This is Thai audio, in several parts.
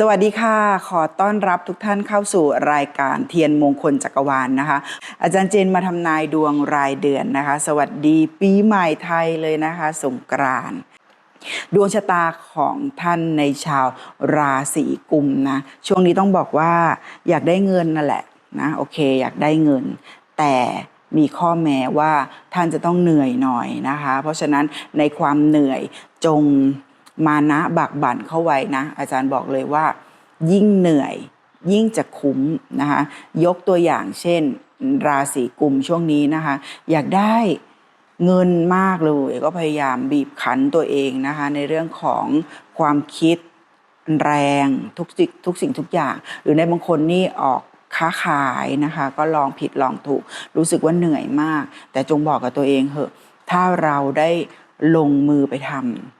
สวัสดีค่ะ ขอต้อนรับทุกท่านเข้าสู่รายการเทียนมงคลจักรวาลนนะคะ อาจารย์เจนมาทำนายดวงรายเดือนนะคะ สวัสดีปีใหม่ไทยเลยนะคะ สงกรานต์ดวงชะตาของท่านในชาวราศีกุมนะ ช่วงนี้ต้องบอกว่าอยากได้เงินนั่นแหละนะโอเค อยากได้เงิน แต่มีข้อแม้ว่าท่านจะต้องเหนื่อยหน่อยนะคะ เพราะฉะนั้นในความเหนื่อยจง มานะบักบั่นเข้าไว้นะ อาจารย์บอกเลยว่า ยิ่งเหนื่อยยิ่งจะคุ้มนะคะยกตัวอย่างเช่น ราศีกุมช่วงนี้นะคะ อยากได้เงินมากเลยก็พยายามบีบคั้นตัวเองนะคะ ในเรื่องของความคิดแรงทุกสิ่งทุกสิ่งทุกอย่าง หรือในบางคนนี่ออกค้าขายนะคะ ก็ลองผิดลองถูก รู้สึกว่าเหนื่อยมาก แต่จงบอกกับตัวเองเหอะ ถ้าเราได้ลงมือไปทำ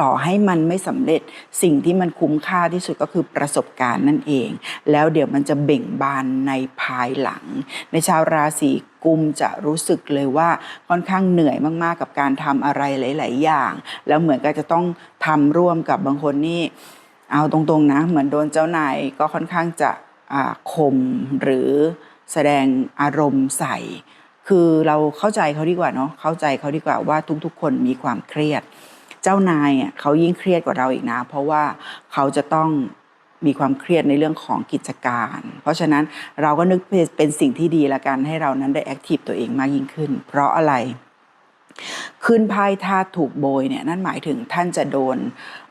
ต่อให้มันไม่สำเร็จสิ่งที่มันคุ้มค่าที่สุดก็คือประสบการณ์นั่นเอง แล้วเดี๋ยวมันจะเบ่งบานในภายหลัง ในชาวราศีกุมจะรู้สึกเลยว่าค่อนข้างเหนื่อยมากๆกับการทำอะไรหลาย ๆ อย่าง แล้วเหมือนกับจะต้องทำร่วมกับบางคนนี่เอาตรงๆนะ เหมือนโดนเจ้านายก็ค่อนข้างจะข่มหรือแสดงอารมณ์ใส่คือเราเข้าใจเขาดีกว่าเนาะเข้าใจเขาดีกว่าว่าทุกๆ คนมีความเครียด เจ้านายอะเขายิ่งเครียดกว่าเราอีกนะ เพราะว่าเขาจะต้องมีความเครียดในเรื่องของกิจการ เพราะฉะนั้นเราก็นึกเป็นสิ่งที่ดีละกันให้เรานั้นได้แอคทีฟตัวเองมากยิ่งขึ้น เพราะอะไร ขึ้นไพ่ธาถูกโบยเนี่ยนั่นหมายถึงท่านจะโดน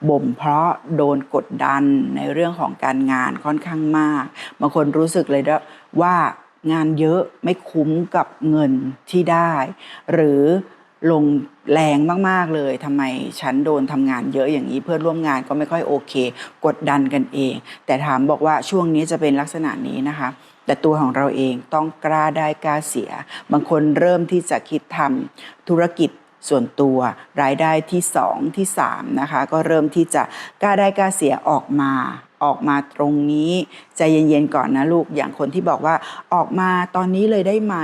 บ่มเพราะโดนกดดันในเรื่องของการงานค่อนข้างมากบางคนรู้สึกเลยว่างานเยอะไม่คุ้มกับเงินที่ได้ หรือ ลงแรงมาก ๆ เลยทำไมฉันโดนทำงานเยอะอย่างนี้เพื่อนร่วมงานก็ไม่ค่อยโอเค กดดันกันเอง แต่ถามบอกว่าช่วงนี้จะเป็นลักษณะนี้นะคะ แต่ตัวของเราเองต้องกล้าได้กล้าเสีย บางคนเริ่มที่จะคิดทำธุรกิจส่วนตัวรายได้ที่ 2 ที่ 3 นะคะ ก็เริ่มที่จะกล้าได้กล้าเสียออกมา ออกมาตรงนี้ใจเย็นๆก่อนนะลูกอย่างคนที่บอกว่าออกมาตอนนี้เลยได้ไหม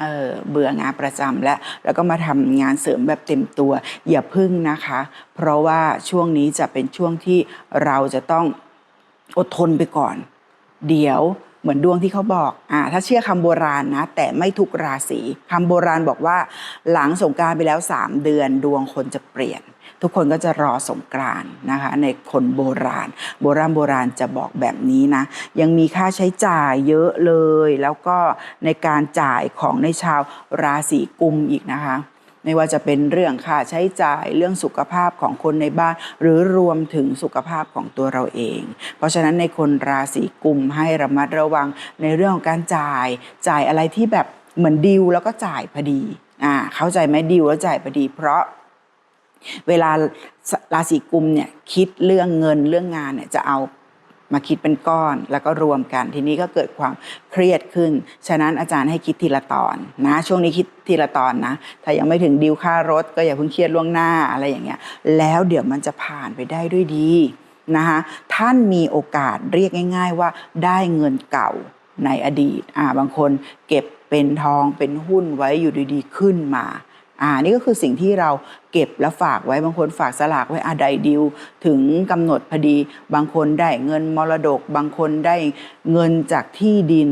เออเบื่องานประจำแล้วแล้วก็มาทำงานเสริมแบบเต็มตัว อย่าพึ่งนะคะ เพราะว่าช่วงนี้จะเป็นช่วงที่เราจะต้องอดทนไปก่อน เดี๋ยว เหมือนดวงที่เขาบอกอ่าถ้าเชื่อคำโบราณนะ แต่ไม่ทุกราศีคำโบราณบอกว่า หลังสงการไปแล้ว 3 เดือนดวงคนจะเปลี่ยน ทุกคนก็จะรอสงกรานนะคะ ในคนโบราณ โบราณโบราณจะบอกแบบนี้นะ ยังมีค่าใช้จ่ายเยอะเลย แล้วก็ในการจ่ายของในชาวราศีกุมอีกนะคะ ไม่ว่าจะเป็นเรื่องค่าใช้จ่ายเรื่องสุขภาพของคนในบ้าน หรือรวมถึงสุขภาพของตัวเราเอง เพราะฉะนั้นในคนราศีกุมให้ระมัดระวังในเรื่องของการจ่าย จ่ายอะไรที่แบบเหมือนดิวแล้วก็จ่ายพอดีอ่าเข้าใจไหมดิวแล้วจ่ายพอดี เพราะเวลาราศีกุมเนี่ยคิดเรื่องเงินเรื่องงานเนี่ยจะเอา มาคิดเป็นก้อนแล้วก็รวมกัน ทีนี้ก็เกิดความเครียดขึ้น ฉะนั้นอาจารย์ให้คิดทีละตอนนะช่วงนี้คิดทีละตอนนะ ถ้ายังไม่ถึงดิวค่ารถ ก็อย่าเพิ่งเครียดล่วงหน้าอะไรอย่างเงี้ยแล้วเดี๋ยวมันจะผ่านไปได้ด้วยดีนะคะท่านมีโอกาสเรียกง่าย ๆ ว่าได้เงินเก่าในอดีตอ่าบางคนเก็บเป็นทองเป็นหุ้นไว้อยู่ดีๆ ขึ้นมา อ่านี่ก็คือสิ่งที่เราเก็บแล้วฝากไว้บางคนฝากสลากไว้อาไดดิวถึงกำหนดพอดี บางคนได้เงินมรดก บางคนได้เงินจากที่ดิน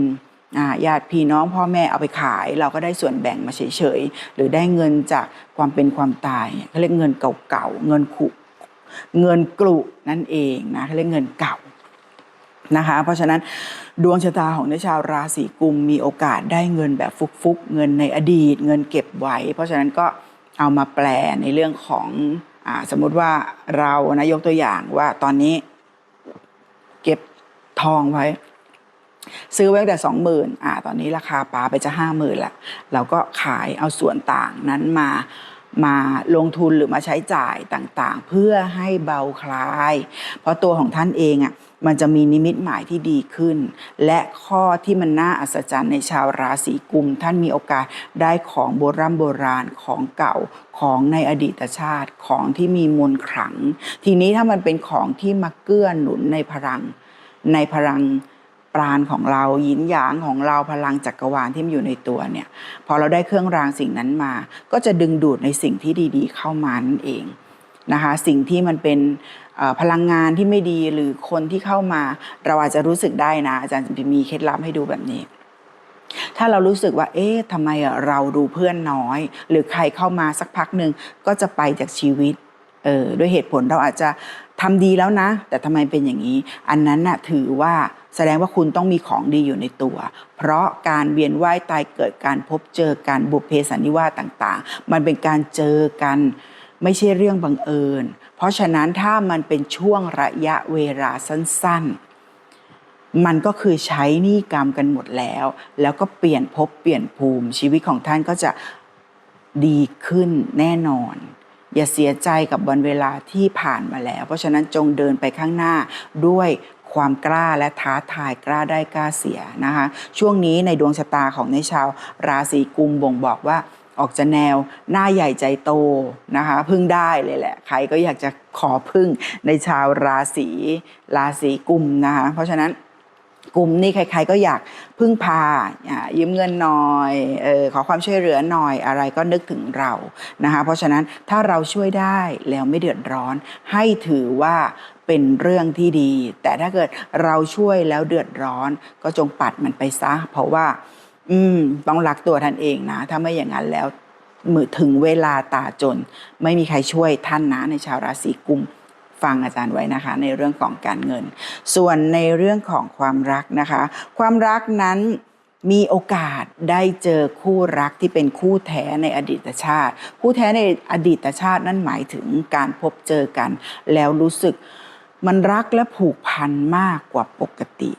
ญาติพี่น้องพ่อแม่เอาไปขาย เราก็ได้ส่วนแบ่งมาเฉยๆ หรือได้เงินจากความเป็นความตายเขาเรียกเงินเก่าๆเงินขุเงินกลุนั่นเองนะเขาเรียกเงินเก่า นะคะ เพราะฉะนั้นดวงชะตาของในชาวราศีกุมมีโอกาสได้เงินแบบฟุกๆ เงินในอดีต เงินเก็บไว้ เพราะฉะนั้นก็เอามาแปลในเรื่องของอสมมุติว่าเรานะยกตัวอย่างว่าตอนนี้เก็บทองไว้ ซื้อไว้ตั้งแต่สองหมื่นอ่าตอนนี้ราคาปลาไปจะห้าหมื่นละเราก็ขายเอาส่วนต่างนั้นมา มาลงทุนหรือมาใช้จ่ายต่างๆ เพื่อให้เบาคลาย เพราะตัวของท่านเองอะมันจะมีนิมิตหมายที่ดีขึ้น และข้อที่มันน่าอัศจรรย์ในชาวราศีกุม ท่านมีโอกาสได้ของโบราณโบราณของเก่าของในอดีตชาติของที่มีมนขลัง ทีนี้ถ้ามันเป็นของที่มาเกื้อหนุนในพลังในพลัง ปราณของเรายินหยางของเราพลังจักรวาลที่มันอยู่ในตัวเนี่ยพอเราได้เครื่องรางสิ่งนั้นมา ก็จะดึงดูดในสิ่งที่ดีๆ เข้ามานั่นเองนะคะสิ่งที่มันเป็นพลังงานที่ไม่ดีหรือคนที่เข้ามา เราอาจจะรู้สึกได้นะ อาจารย์จะมีเคล็ดลับให้ดูแบบนี้ ถ้าเรารู้สึกว่า เอ๊ะทำไมเราดูเพื่อนน้อย หรือใครเข้ามาสักพักหนึ่งก็จะไปจากชีวิตเออด้วยเหตุผลเราอาจจะ ทำดีแล้วนะ แต่ทำไมเป็นอย่างนี้ อันนั้นน่ะถือว่าแสดงว่าคุณต้องมีของดีอยู่ในตัว เพราะการเวียนว่ายตายเกิดการพบเจอการบุพเพสันนิวาสต่างๆ มันเป็นการเจอกันไม่ใช่เรื่องบังเอิญ เพราะฉะนั้นถ้ามันเป็นช่วงระยะเวลาสั้นๆ มันก็คือใช้หนี้กรรมกันหมดแล้ว แล้วก็เปลี่ยนภพเปลี่ยนภูมิชีวิตของท่านก็จะดีขึ้นแน่นอน อย่าเสียใจกับวันเวลาที่ผ่านมาแล้ว เพราะฉะนั้นจงเดินไปข้างหน้าด้วยความกล้าและท้าทายกล้าได้กล้าเสียนะคะ ช่วงนี้ในดวงชะตาของในชาว ราศีกุมบ่งบอกว่าออกจะแนวหน้าใหญ่ใจโตนะคะพึ่งได้เลยแหละ ใครก็อยากจะขอพึ่งในชาวราศีราศีกุมนะคะเพราะฉะนั้น กลุ่มนี้ใครๆก็อยากพึ่งพายืมเงินหน่อยออขอความช่วยเหลือหน่อยอะไรก็นึกถึงเรานะคะเพราะฉะนั้นถ้าเราช่วยได้แล้วไม่เดือดร้อน ให้ถือว่าเป็นเรื่องที่ดี แต่ถ้าเกิดเราช่วยแล้วเดือดร้อน ก็จงปัดมันไปซะ เพราะว่า อืมต้องรักตัวท่านเองนะ ถ้าไม่อย่างนั้นแล้วมือถึงเวลาตาจน ไม่มีใครช่วยท่านนะในชาวราศีกุม ฟังอาจารย์ไว้นะคะ ในเรื่องของการเงิน ส่วนในเรื่องของความรักนะคะ ความรักนั้นมีโอกาสได้เจอคู่รักที่เป็นคู่แท้ในอดีตชาติ คู่แท้ในอดีตชาตินั่นหมายถึงการพบเจอกัน แล้วรู้สึกมันรักและผูกพันมากกว่าปกติ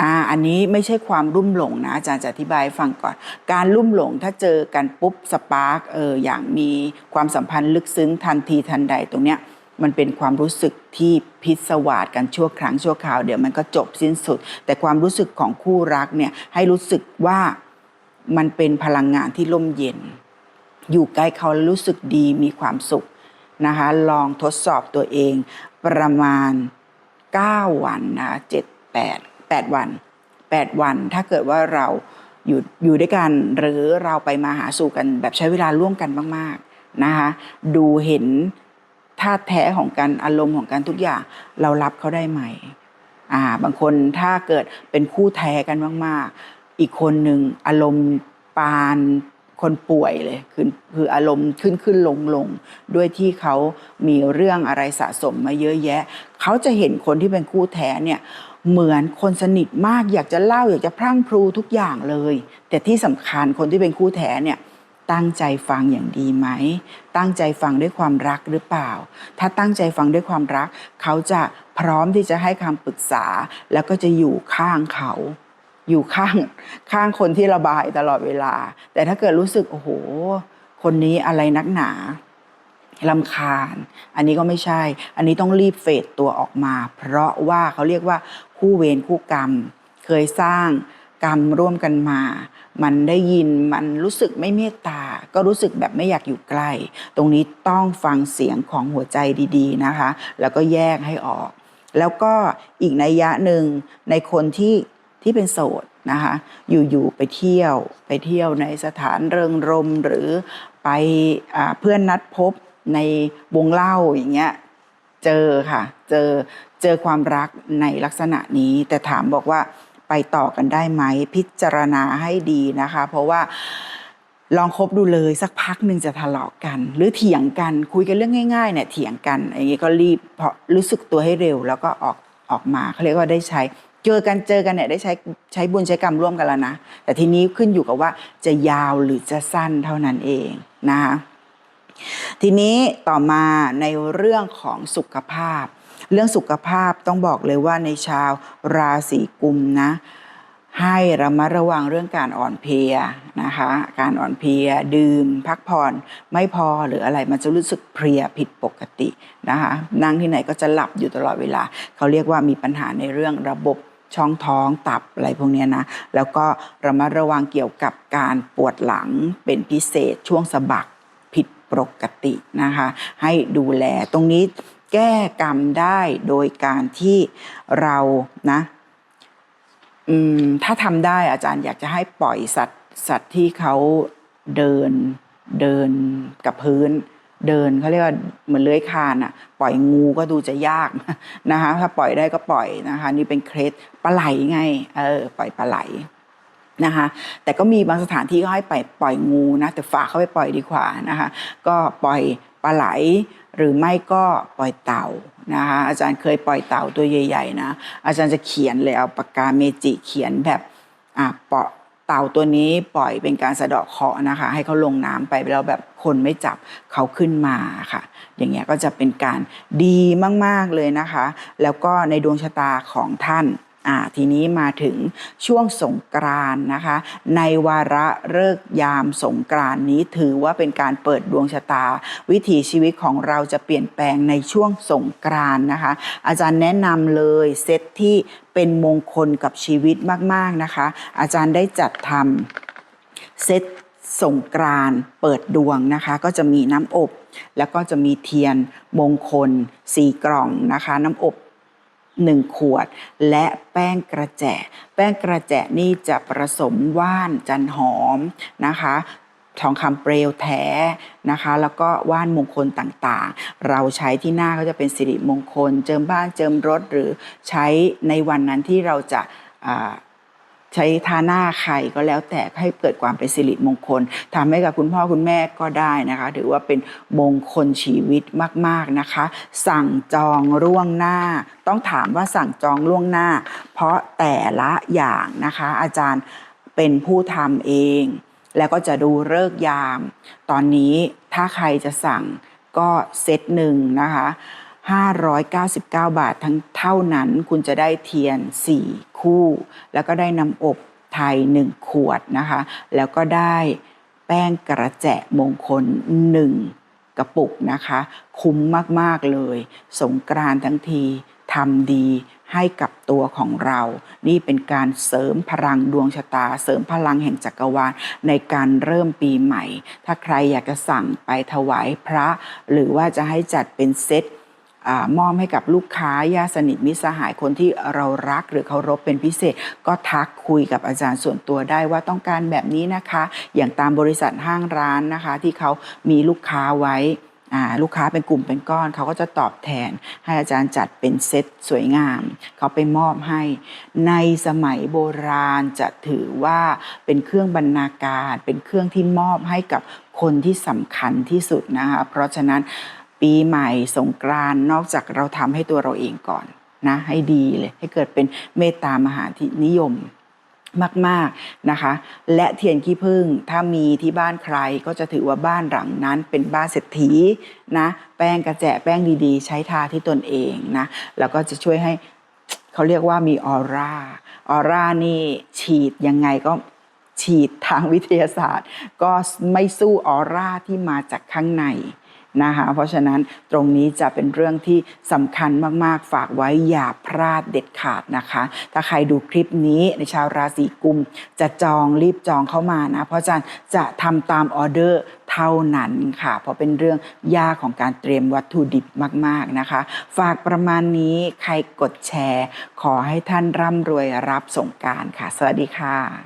อ่าอันนี้ไม่ใช่ความรุ่มหลงนะอาจารย์จะอธิบายฟังก่อน การรุ่มหลงถ้าเจอกันปุ๊บสปาร์กเอออย่างมีความสัมพันธ์ลึกซึ้งทันทีทันใดตรงเนี้ย มันเป็นความรู้สึกที่พิศวาสกันชั่วครั้งชั่วคราวเดี๋ยวมันก็จบสิ้นสุด แต่ความรู้สึกของคู่รักเนี่ยให้รู้สึกว่ามันเป็นพลังงานที่ร่มเย็น อยู่ใกล้เขารู้สึกดีมีความสุขนะคะ ลองทดสอบตัวเองประมาณ 9 วันนะเจ็ดแปดแปดวัน 8 วัน ถ้าเกิดว่าเราอยู่อยู่ด้วยกันหรือเราไปมาหาสู่กันแบบใช้เวลาร่วมกันมาก ๆ นะคะ ดูเห็น ท่าแท้ของกันอารมณ์ของกันทุกอย่างเรารับเขาได้ไหมอ่าบางคนถ้าเกิดเป็นคู่แท้กันมาก ๆ อีกคนหนึ่งอารมณ์ปานคนป่วยเลยคือคืออารมณ์ขึ้นขึ้นลงลงด้วยที่เขามีเรื่องอะไรสะสมมาเยอะแยะ เขาจะเห็นคนที่เป็นคู่แท้เนี่ยเหมือนคนสนิทมากอยากจะเล่าอยากจะพรั่งพรูทุกอย่างเลย แต่ที่สำคัญคนที่เป็นคู่แท้เนี่ย ตั้งใจฟังอย่างดีไหม ตั้งใจฟังด้วยความรักหรือเปล่า ถ้าตั้งใจฟังด้วยความรัก เขาจะพร้อมที่จะให้คำปรึกษา แล้วก็จะอยู่ข้างเขา อยู่ข้างข้างคนที่ระบายตลอดเวลา แต่ถ้าเกิดรู้สึกโอ้โห คนนี้อะไรนักหนาลำคาญ อันนี้ก็ไม่ใช่ อันนี้ต้องรีบเฟดตัวออกมา เพราะว่าเขาเรียกว่าคู่เวรคู่กรรม เคยสร้าง กรรมร่วมกันมา มันได้ยินมันรู้สึกไม่เมตตา ก็รู้สึกแบบไม่อยากอยู่ใกล้ ตรงนี้ต้องฟังเสียงของหัวใจดีๆนะคะ แล้วก็แยกให้ออก แล้วก็อีกนัยยะหนึ่งในคนที่ที่เป็นโสดนะคะอยู่ๆไปเที่ยวไปเที่ยวในสถานเริงรมหรือไปอเพื่อนนัดพบในวงเล่าอย่างเงี้ยเจอค่ะ เจอเจอความรักในลักษณะนี้ แต่ถามบอกว่า ไปต่อกันได้ไหม พิจารณาให้ดีนะคะ เพราะว่าลองคบดูเลยสักพักหนึ่งจะทะเลาะกัน หรือเถียงกันคุยกันเรื่องง่ายๆเนี่ยเถียงกันอย่างนี้ก็รีบเพราะรู้สึกตัวให้เร็ว แล้วก็ออกออกมาเขาเรียกว่าได้ใช้เจอกันเจอกันเนี่ยได้ใช้ใช้บุญใช้กรรมร่วมกันแล้วนะ แต่ทีนี้ขึ้นอยู่กับว่าจะยาวหรือจะสั้นเท่านั้นเองนะคะทีนี้ต่อมาในเรื่องของสุขภาพ เรื่องสุขภาพต้องบอกเลยว่าในชาวราศีกุมนะ ให้ระมัดระวังเรื่องการอ่อนเพลียนะคะ การอ่อนเพลีย ดื่ม พักผ่อนไม่พอหรืออะไรมันจะรู้สึกเพลียผิดปกตินะคะนั่งที่ไหนก็จะหลับอยู่ตลอดเวลา เขาเรียกว่ามีปัญหาในเรื่องระบบช่องท้องตับอะไรพวกนี้นะ แล้วก็ระมัดระวังเกี่ยวกับการปวดหลังเป็นพิเศษช่วงสะบักผิดปกตินะคะ ให้ดูแลตรงนี้ แก้กรรมได้โดยการที่เรานะถ้าทำได้อาจารย์อยากจะให้ปล่อยสัตว์สัตว์ที่เขาเดินเดินกับพื้น เดินเขาเรียกว่าเหมือนเลื้อยคานอะปล่อยงูก็ดูจะยากนะคะ ถ้าปล่อยได้ก็ปล่อยนะคะ นี่เป็นเคล็ดปลาไหลไงเออปล่อยปลาไหลนะคะแต่ก็มีบางสถานที่ก็ให้ไปปล่อยงูนะแต่ฝากเขาไปปล่อยดีกว่านะคะ ก็ปล่อย ปลาไหล หรือไม่ก็ปล่อยเต่านะคะอาจารย์เคยปล่อยเต่าตัวใหญ่ๆนะอาจารย์จะเขียนเลยเอาปากกาเมจิเขียนแบบอ่าเปาะเต่าตัวนี้ปล่อยเป็นการสะเดาะเคาะนะคะ ให้เขาลงน้ำไปแล้วแบบคนไม่จับเขาขึ้นมาค่ะ อย่างเงี้ยก็จะเป็นการดีมากๆเลยนะคะ แล้วก็ในดวงชะตาของท่าน อ่าทีนี้มาถึงช่วงสงกรานนะคะ ในวาระเลิกยามสงกรานนี้ถือว่าเป็นการเปิดดวงชะตา วิถีชีวิตของเราจะเปลี่ยนแปลงในช่วงสงกรานนะคะ อาจารย์แนะนำเลยเซตที่เป็นมงคลกับชีวิตมากๆนะคะ อาจารย์ได้จัดทำเซตสงกรานเปิดดวงนะคะ ก็จะมีน้ำอบ แล้วก็จะมีเทียนมงคลสี่กล่องนะคะ น้ำอบ หนึ่งขวด และแป้งกระแจะแป้งกระแจะนี่จะผสมว่านจันหอมนะคะทองคำเปลวแท้นะคะ แล้วก็ว่านมงคลต่างๆ เราใช้ที่หน้าก็จะเป็นสิริมงคล เจิมบ้านเจิมรถหรือใช้ในวันนั้นที่เราจะ ใช้ทาหน้าใครก็แล้วแต่ให้เกิดความเป็นสิริมงคลทำให้กับคุณพ่อคุณแม่ก็ได้นะคะ ถือว่าเป็นมงคลชีวิตมากๆนะคะ สั่งจองล่วงหน้า ต้องถามว่าสั่งจองล่วงหน้า เพราะแต่ละอย่างนะคะ อาจารย์เป็นผู้ทำเอง แล้วก็จะดูเลิกยาม ตอนนี้ถ้าใครจะสั่งก็เซตหนึ่งนะคะ 599 บาททั้งเท่านั้นคุณจะได้เทียน 4 คู่ แล้วก็ได้น้ำอบไทย 1 ขวดนะคะ แล้วก็ได้แป้งกระแจะมงคล 1 กระปุกนะคะ คุ้มมาก ๆ เลย สงกรานทั้งทีทำดีให้กับตัวของเรา นี่เป็นการเสริมพลังดวงชะตา เสริมพลังแห่งจักรวาลในการเริ่มปีใหม่ ถ้าใครอยากจะสั่งไปถวายพระ หรือว่าจะให้จัดเป็นเซต มอบให้กับลูกค้าญาติสนิทมิตรสหายคนที่เรารักหรือเคารพเป็นพิเศษ ก็ทักคุยกับอาจารย์ส่วนตัวได้ว่าต้องการแบบนี้นะคะ อย่างตามบริษัทห้างร้านนะคะ ที่เขามีลูกค้าไว้ลูกค้าเป็นกลุ่มเป็นก้อน เขาก็จะตอบแทน ให้อาจารย์จัดเป็นเซตสวยงาม เขาไปมอบให้ ในสมัยโบราณจะถือว่าเป็นเครื่องบรรณาการ เป็นเครื่องที่มอบให้กับคนที่สำคัญที่สุดนะคะเพราะฉะนั้น ปีใหม่สงกรานนอกจากเราทำให้ตัวเราเองก่อนนะให้ดีเลยให้เกิดเป็นเมตตามหานิยมมากๆนะคะ และเทียนขี้ผึ้งถ้ามีที่บ้านใครก็จะถือว่าบ้านหลังนั้นเป็นบ้านเศรษฐีนะแป้งกระแจะแป้งดีๆ ใช้ทาที่ตนเองนะแล้วก็จะช่วยให้เขาเรียกว่ามีออร่าออร่านี่ฉีดยังไงก็ฉีดทางวิทยาศาสตร์ ก็ไม่สู้ออร่าที่มาจากข้างใน นะคะเพราะฉะนั้นตรงนี้จะเป็นเรื่องที่สำคัญมากๆ ฝากไว้อย่าพลาดเด็ดขาดนะคะ ถ้าใครดูคลิปนี้ในชาวราศีกุม จะจองรีบจองเข้ามานะ เพราะอาจารย์จะทำตามออเดอร์เท่านั้นค่ะ เพราะเป็นเรื่องยากของการเตรียมวัตถุดิบมากๆนะคะ ฝากประมาณนี้ใครกดแชร์ ขอให้ท่านร่ำรวยรับสงการค่ะ สวัสดีค่ะ